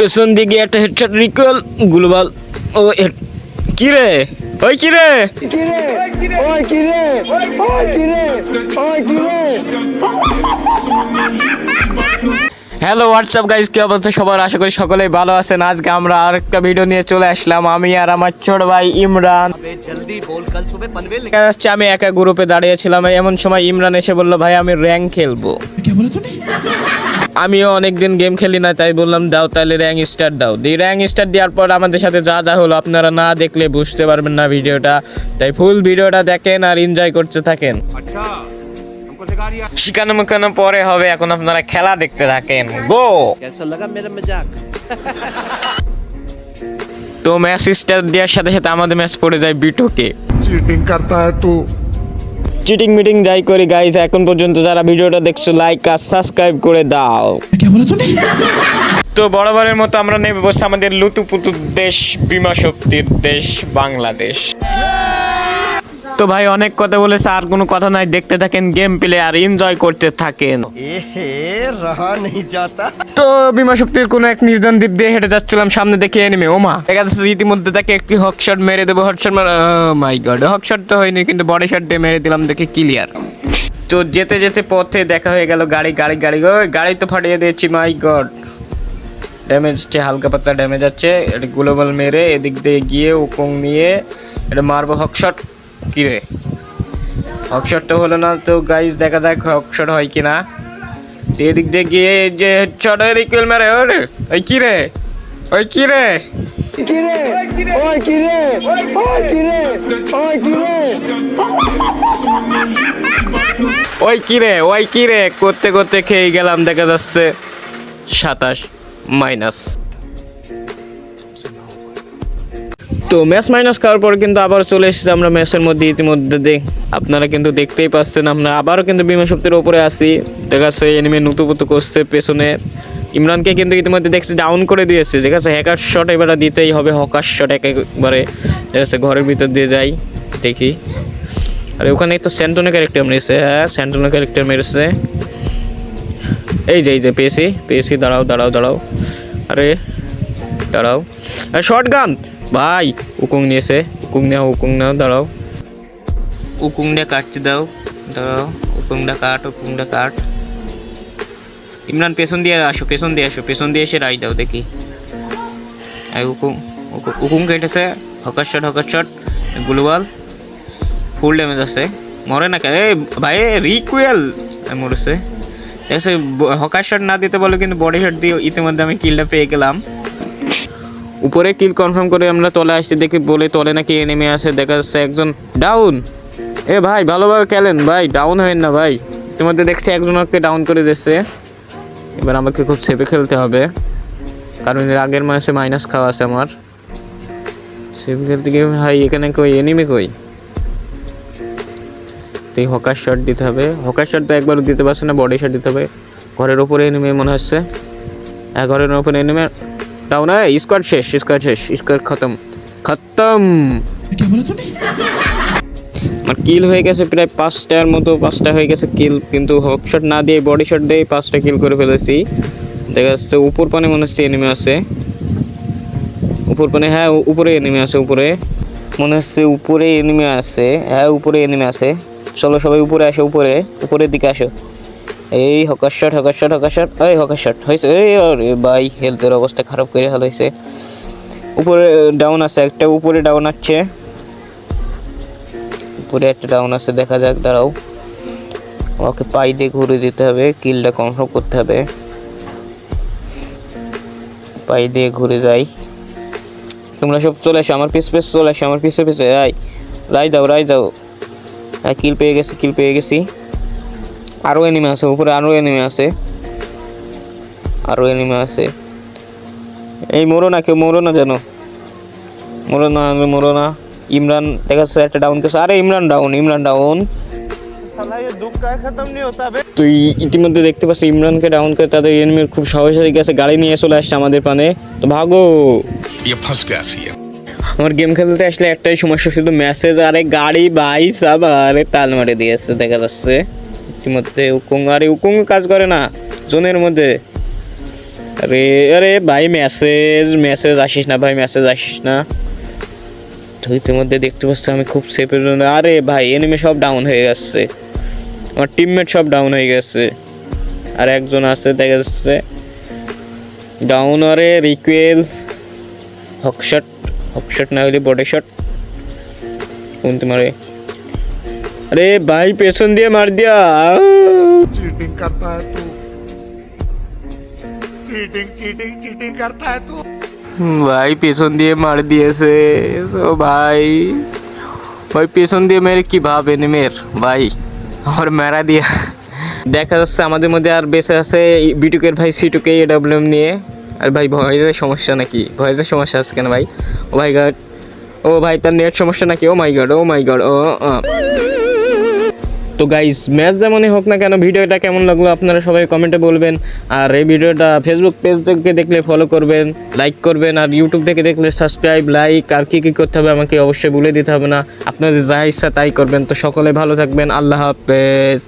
পেছন দিকে একটা হেডশট রিকুয়েল গুলবাল ও কি রে? ওই কি রে? হ্যালো হোয়াটসঅ্যাপ গাইজ কী অবস্থা? সবার আশা করি সকলেই ভালো আছেন। আজকে আমরা আর একটা ভিডিও নিয়ে চলে আসলাম। আমি আর আমার ছোট ভাই ইমরান। আসছে আমি একা গ্রুপে দাঁড়িয়েছিলাম এমন সময় ইমরান এসে বলল, ভাই, আমি র্যাঙ্ক খেলব। আমিও অনেকদিন গেম খেলি না তাই বললাম দাও তাহলে র্যাঙ্ক স্টার দাও। দি র্যাঙ্ক স্টার দেওয়ার পর আমাদের সাথে যা যা হলো আপনারা না দেখলে বুঝতে পারবেন না ভিডিওটা। তাই ফুল ভিডিওটা দেখেন আর এনজয় করতে থাকেন। শিকানো মুখানো পরে হবে এখন আপনারা খেলা দেখতে থাকেন। গো তো ম্যাচ স্টার দেওয়ার সাথে সাথে আমাদের ম্যাচ পড়ে যায় বিটোকে চিটিং করতা হ্যায় তো চিটিং মিটিং যাই করি গাইজ এখন পর্যন্ত যারা ভিডিওটা দেখছ লাইক আর সাবস্ক্রাইব করে দাও। তো বরাবরের মতো আমরা নেবে বসে আমাদের লুতুপুতু দেশ বিমা শক্তির দেশ বাংলাদেশ। তো ভাই অনেক কথা বলেছে আর কোনো কথা নাই। দেখতে থাকেন গেম প্লে আর এনজয় করতে থাকেন। তো বিমা শক্তির কোনো এক নির্জন দ্বীপ দিয়ে হেঁটে যাচ্ছিলাম সামনে দেখে এনিমে ওমা দেখা যাচ্ছে ইতিমধ্যে তাকে একটি হকশট মেরে দেবো হকশট মাই গড হকশট তো হয়নি কিন্তু বডি শট দিয়ে মেরে দিলাম দেখে ক্লিয়ার তো যেতে যেতে পথে দেখা হয়ে গেল গাড়ি গাড়ি গাড়ি ওই গাড়ি তো ফাটিয়ে দিয়েছি মাই গড ড্যামেজ হালকা পাতলা ড্যামেজ আছে এটা গ্লোবাল মেরে এদিক দিয়ে গিয়ে ওকং নিয়ে এটা মারবো হকশট কিরে হক শটটা হলো না, তো গাইজ দেখা যাক হক শট হয় কিনা। তো এদিক দিয়ে গিয়ে যে চটের ইকুয়াল মেরে, ওরে, ওই কি রে? ওই কি রে? ওই কি রে, ওই কি রে? করতে করতে খেয়ে গেলাম, দেখা যাচ্ছে সাতাশ মাইনাস তো ম্যাচ মাইনাস খাওয়ার পর কিন্তু আবার চলে এসেছি আমরা ম্যাচের মধ্যে ইতিমধ্যে দেখ আপনারা কিন্তু দেখতেই পাচ্ছেন, আমরা আবারও কিন্তু বিমা শক্তির ওপরে আসি দেখা যাচ্ছে এনিমে নতুপুতু করছে পেছনে। ইমরানকে কিন্তু ইতিমধ্যে দেখছি ডাউন করে দিয়েছে। ঠিক আছে হ্যাকার শট এবারে দিতেই হবে, হকার শট একেবারে। ঠিক আছে ঘরের ভিতর দিয়ে যাই, দেখি। আর ওখানে তো স্যান্টনো ক্যারেক্টার মেরেছে হ্যাঁ স্যান্টনো ক্যারেক্টার মেরেছে। এই যে এই যে, পেয়েছি পেয়েছি, দাঁড়াও দাঁড়াও দাঁড়াও। আরে, দাঁড়াও। শর্ট গান ভাই উকুং নিয়েছে উকুং নেও উকুং নেও দাঁড়াও। উকুংটা কাটতে দাও দাঁড়াও উকুংটা কাট উকুংটা কাট। ইমরান, পেছন দিয়ে আসো, পেছন দিয়ে আসো, পেছন দিয়ে এসে রাই দাও, দেখি। উকুং উকু- উকুং কেটেছে, হকার শট হকার শট গ্লোবাল। ফুল ড্যামেজ আছে। মরে না কেন? ভাই রিকুয়েল মরেছে। দেখছে হকার শট না দিতে বলে কিন্তু বডি শট দিয়ে ইতিমধ্যে আমি কিলটা পেয়ে গেলাম। উপরে কিল কনফার্ম করে আমরা তলে আসতে দেখি বলে তলে নাকি নেমে আসে, দেখা যাচ্ছে একজন ডাউন এ ভাই, ভালোভাবে খেলেন ভাই ডাউন হবেন না ভাই। ইতিমধ্যে দেখছি একজন ওকে ডাউন করে দিচ্ছে এবার আমাকে খুব সেফে খেলতে হবে। কারণ এর আগের মাসে মাইনাস খাওয়া আছে আমার। সেফ খেলতে গিয়ে ভাই, এখানে কই এনিমি কই? তো এই হকার শট দিতে হবে। হকার শট তো একবারও দিতে পারছে না বডি শট দিতে হবে। ঘরের ওপরে এনিমে মনে হচ্ছে। হ্যাঁ ঘরের ওপরে এনিমে ডাউন স্কোয়াড শেষ স্কোয়াড শেষ স্কোয়াড খতম খতম। আমার কিল হয়ে গেছে প্রায় পাঁচটার মতো পাঁচটা হয়ে গেছে কিল কিন্তু হক শট না দিয়ে বডি শট দিয়ে পাঁচটা কিল করে ফেলেছি। দেখা যাচ্ছে উপর পানে মনে হচ্ছে এনিমে আছে। উপর পানে হ্যাঁ উপরে এনিমে আছে উপরে। মনে হচ্ছে উপরে এনিমে আছে হ্যাঁ উপরে এনিমে আছে। চলো সবাই উপরে আসো উপরে উপরের দিকে আসো। এই হকার শট হকার শট হকার শট এই হকার শট হয়েছে এই আরে ভাই হেলথের অবস্থা খারাপ করে ফেলাইছে। উপরে ডাউন আছে, একটা উপরে ডাউন আছে। উপরে একটা ডাউন আছে, দেখা যাক, দাঁড়াও। ওকে পাই দিয়ে ঘুরে দিতে হবে, কিলটা কনফার্ম করতে হবে। পাই দিয়ে ঘুরে যাই। তোমরা সব চলে আসো, আমার পিস পিস চলে আসো, আমার পিছে পিছে রাই রাই দাও রাই দাও। হ্যাঁ কিল পেয়ে গেছি কিল পেয়ে গেছি। আরও এনিমে আছে উপরে আরও এনিমে আছে। আরও এনিমে আছে। এই মরো না কেউ মরো যেন মরো না মরো ইমরান দেখা যাচ্ছে একটা ডাউন কেস আরে ইমরান ডাউন ইমরান ডাউন তুই ইতিমধ্যে দেখতে পাচ্ছি ইমরানকে ডাউন করে তাদের এনিমির খুব সহজ হয়ে গেছে গাড়ি নিয়ে চলে আসছে আমাদের পানে তো ভাগো। ইয়ে ইয়ে। আমার গেম খেলতে আসলে একটাই সমস্যা শুধু মেসেজ আরে গাড়ি বাইস আবার তাল মারে দিয়েছে দেখা যাচ্ছে। ইতিমধ্যে উকুং আরে উকুং কাজ করে না, জোনের মধ্যে। আরে আরে ভাই মেসেজ মেসেজ আসিস না ভাই মেসেজ আসিস না। তো ইতিমধ্যে দেখতে পাচ্ছি আমি খুব সেফের জন্য। আরে ভাই এনিমে সব ডাউন হয়ে গেছে। আমার টিমমেট সব ডাউন হয়ে গেছে। আর একজন আছে, দেখা যাচ্ছে। ডাউন আরে রিকুয়েল হকশট হকশট না হলে বডি শট কোন মারে? আরে ভাই পেছন দিয়ে মার দিয়া। চিটিং করতা হ্যায় তু। চিটিং চিটিং চিটিং করতা হ্যায় তু। ভাই পেছন দিয়ে মার দিয়েছে। তো ভাই। ভাই পেছন দিয়ে মেরে কি ভাব এনিমের ভাই আমার মেরা দিয়া। দেখা যাচ্ছে আমাদের মধ্যে আর বেঁচে আছে বিটুকের ভাই সিটুকে এডাব্লিউএম নিয়ে। আর ভাই ভয়েসের সমস্যা নাকি? ভয়েসের সমস্যা আছে কেন ভাই? ও ভাই গড। ও ভাই তার নেট সমস্যা নাকি? Oh my god oh my god oh. তো গাইস ম্যাচ যেমনই হোক না কেন, ভিডিওটা কেমন লাগল আপনারা সবাই কমেন্টে বলবেন। আর এই ভিডিওটা ফেসবুক পেজ থেকে দেখলে ফলো করবেন লাইক করবেন, আর ইউটিউব থেকে দেখলে সাবস্ক্রাইব লাইক আর কী কী করতে হবে আমাকে অবশ্যই বলে দিতে হবে না। আপনাদের যা ইচ্ছা তাই করবেন। তো সকলে ভালো থাকবেন। আল্লাহ হাফেজ।